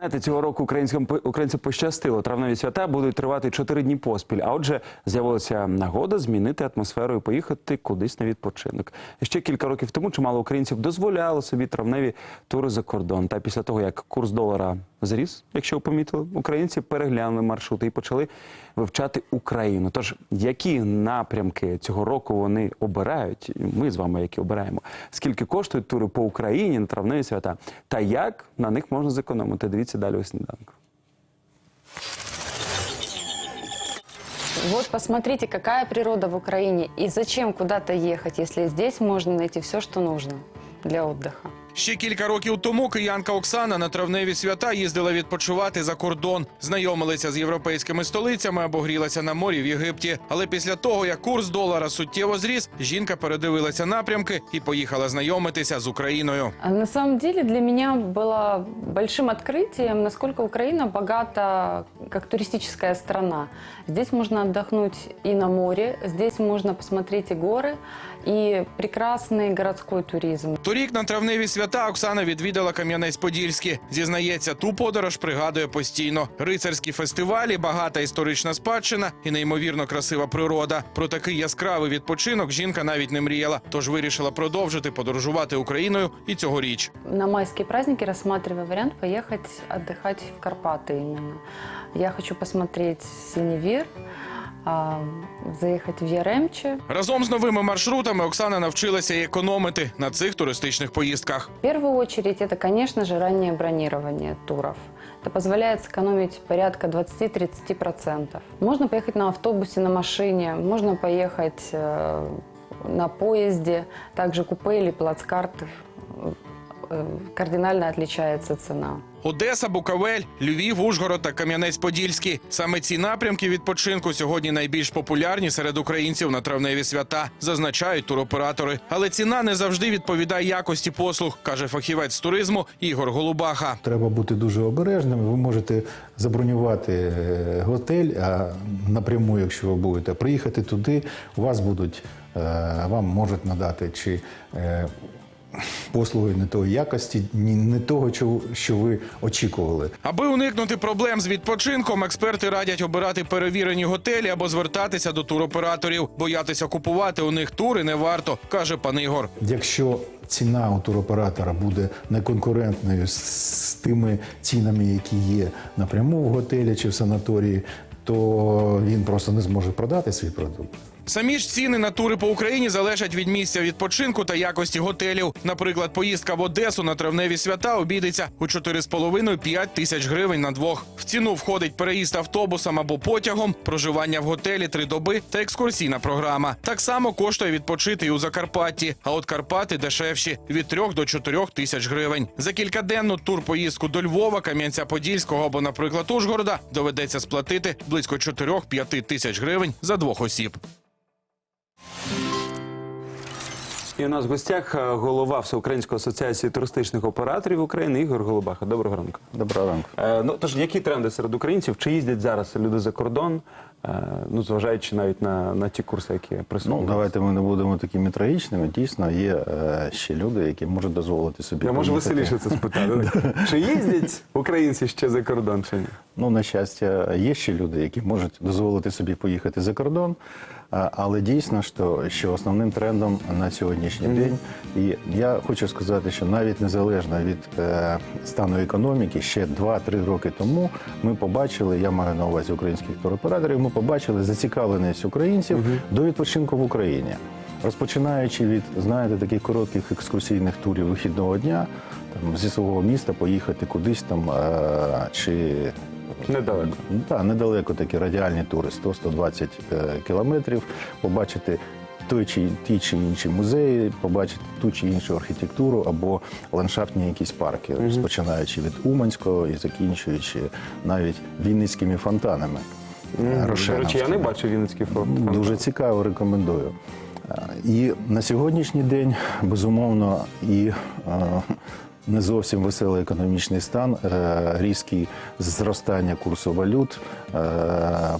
Знаєте, цього року українцям українцям пощастило. Травневі свята будуть тривати чотири дні поспіль. А отже, з'явилася нагода змінити атмосферу і поїхати кудись на відпочинок. Ще кілька років тому чимало українців дозволяло собі травневі тури за кордон. Та після того, як курс долара зріс, якщо ви помітили, українці переглянули маршрути і почали вивчати Україну. Тож які напрямки цього року вони обирають? Ми з вами які обираємо. Скільки коштують тури по Україні на травневі свята? Та як на них можна зекономити? Дивіться далі у сніданку. Вот посмотрите, какая природа в Украине и зачем куда-то ехать, если здесь можно найти все, что нужно для отдыха. Ще кілька років тому киянка Оксана на травневі свята їздила відпочивати за кордон, знайомилася з європейськими столицями або грілася на морі в Єгипті. Але після того, як курс долара суттєво зріс, жінка передивилася напрямки і поїхала знайомитися з Україною. А На самом деле для меня было большим открытием, насколько Украина богата как туристическая страна. Здесь можно отдохнуть и на море, здесь можно посмотреть и горы, и прекрасный городской туризм. Торік на травневі свята Оксана відвідала Кам'янець-Подільський. Зізнається, ту подорож пригадує постійно. Рицарські фестивалі, багата історична спадщина і неймовірно красива природа. Про такий яскравий відпочинок жінка навіть не мріяла, тож вирішила продовжити подорожувати Україною і цьогоріч. На майские праздники рассматриваю вариант поехать отдыхать в Карпаты именно. Я хочу посмотреть Синевир, а, заехать в Яремче, Разом з новими маршрутами Оксана навчилася і економити на цих туристичних поїздках. В первую очередь это, конечно же, раннее бронирование туров. Это позволяет сэкономить порядка 20-30%. Можно поехать на автобусе, на машине, можно поехать э, на поезде, также купе или плацкарт. Э, Кардинально отличается цена. Одеса, Буковель, Львів, Ужгород та Кам'янець-Подільський. Саме ці напрямки відпочинку сьогодні найбільш популярні серед українців на травневі свята, зазначають туроператори. Але ціна не завжди відповідає якості послуг, каже фахівець з туризму Ігор Голубаха. Треба бути дуже обережними. Ви можете забронювати е, готель, а напряму, якщо ви будете приїхати туди, у вас будуть е, вам можуть надати чи е, послуги не тої якості, ні не того, що ви очікували. Аби уникнути проблем з відпочинком, експерти радять обирати перевірені готелі або звертатися до туроператорів. Боятися купувати у них тури не варто, каже пан Ігор. Якщо ціна у туроператора буде неконкурентною з тими цінами, які є напряму в готелі чи в санаторії, то він просто не зможе продати свій продукт. Самі ж ціни на тури по Україні залежать від місця відпочинку та якості готелів. Наприклад, поїздка в Одесу на травневі свята обійдеться у 4,5-5 тисяч гривень на двох. В ціну входить переїзд автобусом або потягом, проживання в готелі три доби та екскурсійна програма. Так само коштує відпочити і у Закарпатті. А от Карпати дешевші від 3 до 4 тисяч гривень. За кількаденну турпоїздку до Львова, Кам'янця-Подільського або, наприклад, Ужгорода доведеться сплатити близько 4-5 тисяч гривень за двох осіб. І у нас в гостях е, голова Всеукраїнської асоціації туристичних операторів України Ігор Голубаха. Доброго ранку. Доброго ранку. Е, ну тож, які тренди серед українців? Чи їздять зараз люди за кордон? Е, ну, зважаючи навіть на, на ті курси, які присутні. Ну, давайте ми не будемо такими трагічними. Дійсно, є е, ще люди, які можуть дозволити собі. Я можу веселіше це спитати. Чи їздять українці ще за кордон чи ні? Ну, на щастя, є ще люди, які можуть дозволити собі поїхати за кордон. Але дійсно, що, що основним трендом на сьогоднішній день, і я хочу сказати, що навіть незалежно від е, стану економіки, ще 2-3 роки тому ми побачили, я маю на увазі українських туроператорів, ми побачили зацікавленість українців до відпочинку в Україні. Розпочинаючи від, знаєте, таких коротких екскурсійних турів вихідного дня, там, зі свого міста поїхати кудись там е, чи Недалеко. Так, недалеко такі радіальні тури, 100-120 е, кілометрів, побачити той чи ті чи інші музеї, побачити ту чи іншу архітектуру або ландшафтні якісь парки, розпочинаючи від Уманського і закінчуючи навіть Вінницькими фонтанами. е, До речі, я не бачив Вінницький фронт. Дуже цікаво, рекомендую. Е, І на сьогоднішній день, безумовно, і не зовсім веселий економічний стан, е, різке зростання курсу валют е,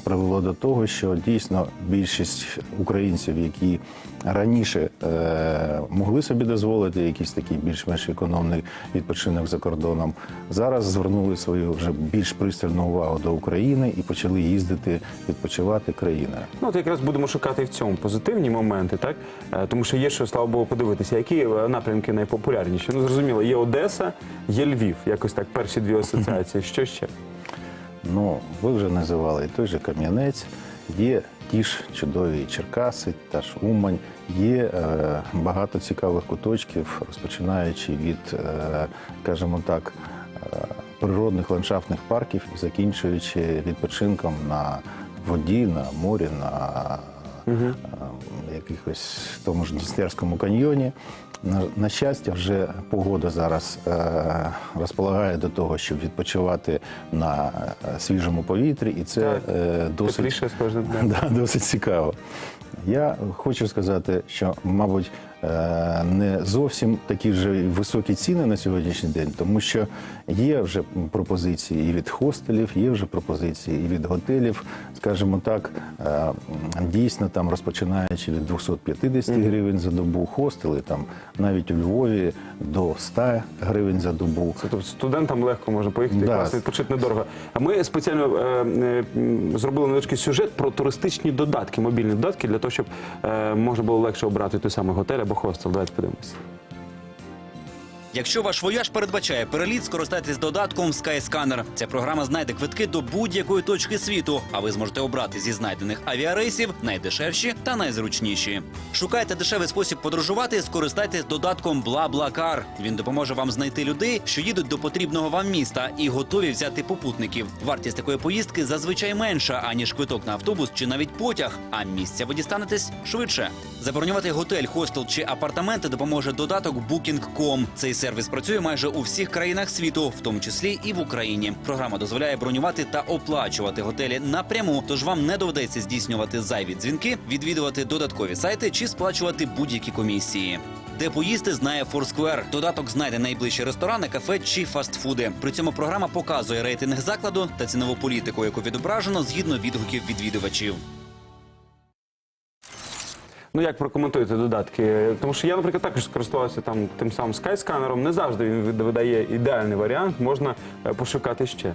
привело до того, що дійсно більшість українців, які раніше е, могли собі дозволити якийсь такий більш-менш економний відпочинок за кордоном, зараз звернули свою вже більш пристальну увагу до України і почали їздити відпочивати країною. Ну, от якраз будемо шукати в цьому позитивні моменти, так? Тому що є що, слава Богу, подивитися, які напрямки найпопулярніші. Ну, зрозуміло, є Одеса, є Львів. Якось так перші дві асоціації. Що ще? Ну, ви вже називали той же Кам'янець, є ті ж чудові Черкаси, та ж Умань, є е, багато цікавих куточків, розпочинаючи від, е, скажімо так, е, природних ландшафтних парків і закінчуючи відпочинком на воді, на морі, на е, якихось в тому ж Дністерському каньйоні. На, на щастя, вже погода зараз е, розполагає до того, щоб відпочивати на е, свіжому повітрі, і це е, досить, да, досить цікаво. Я хочу сказати, що, мабуть, не зовсім такі вже високі ціни на сьогоднішній день, тому що є вже пропозиції і від хостелів, є вже пропозиції і від готелів, скажімо так, е, дійсно там розпочинаючи від 250 гривень за добу, хостели там навіть у Львові до 100 гривень за добу. Тобто студентам легко можна поїхати, Да. класно відпочити недорого. А ми спеціально е, е, зробили невеличкий сюжет про туристичні додатки, мобільні додатки, для того, щоб е, можна було легше обрати той самий готель або хостел. Давайте подивимося. Якщо ваш вояж передбачає переліт, скористайтесь додатком Skyscanner. Ця програма знайде квитки до будь-якої точки світу, а ви зможете обрати зі знайдених авіарейсів найдешевші та найзручніші. Шукайте дешевий спосіб подорожувати, скористайтесь додатком BlaBlaCar. Він допоможе вам знайти людей, що їдуть до потрібного вам міста і готові взяти попутників. Вартість такої поїздки зазвичай менша, аніж квиток на автобус чи навіть потяг, а місця ви дістанетесь швидше. Забронювати готель, хостел чи апартаменти допоможе додаток Booking.com. Цей сервіс працює майже у всіх країнах світу, в тому числі і в Україні. Програма дозволяє бронювати та оплачувати готелі напряму, тож вам не доведеться здійснювати зайві дзвінки, відвідувати додаткові сайти чи сплачувати будь-які комісії. Де поїсти, знає Foursquare. Додаток знайде найближчі ресторани, кафе чи фастфуди. При цьому програма показує рейтинг закладу та цінову політику, яку відображено згідно відгуків відвідувачів. Ну як прокоментуєте додатки? Тому що я, наприклад, також скористувався там тим самим скайсканером. Не завжди він видає ідеальний варіант. Можна е, пошукати ще.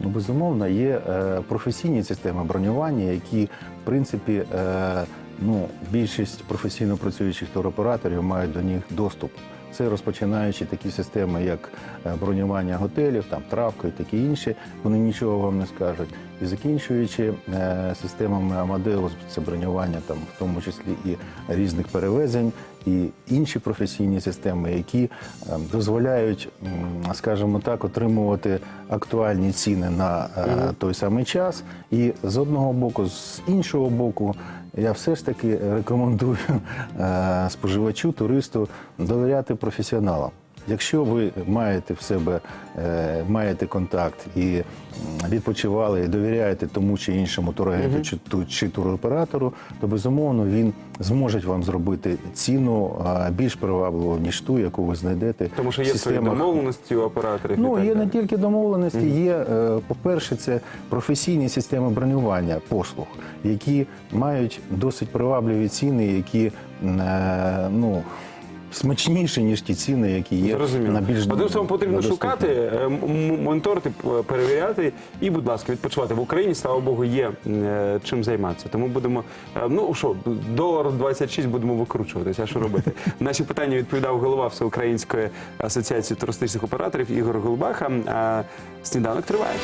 Ну, безумовно, є е, професійні системи бронювання, які, в принципі, е, ну, більшість професійно працюючих туроператорів мають до них доступ. Це розпочинаючи такі системи, як е, бронювання готелів, там травка і такі інші, вони нічого вам не скажуть. І закінчуючи е, системами Амадеус, це бронювання, там, в тому числі і різних перевезень, і інші професійні системи, які е, дозволяють, скажімо так, отримувати актуальні ціни на е, той самий час. І з одного боку, з іншого боку, я все ж таки рекомендую е, споживачу, туристу довіряти професіоналам. Якщо ви маєте в себе е, маєте контакт і відпочивали і довіряєте тому чи іншому турагенту чи, ту- чи туроператору, то безумовно він зможе вам зробити ціну більш привабливу, ніж ту, яку ви знайдете Тому що є свої домовленості у операторів. Ну, є не тільки домовленості, є, е, по-перше, це професійні системи бронювання послуг, які мають досить привабливі ціни, які е, ну, смачніші, ніж ті ціни, які є Зрозуміло. на більш Одним словом, потрібно шукати, е, м- м- моніторити, перевіряти і, будь ласка, відпочивати в Україні. Слава Богу, є е, чим займатися. Тому будемо, е, ну що, долар 26 будемо викручуватися. А що робити? Наші питання відповідав голова Всеукраїнської асоціації туристичних операторів Ігор Голубаха. А сніданок триває.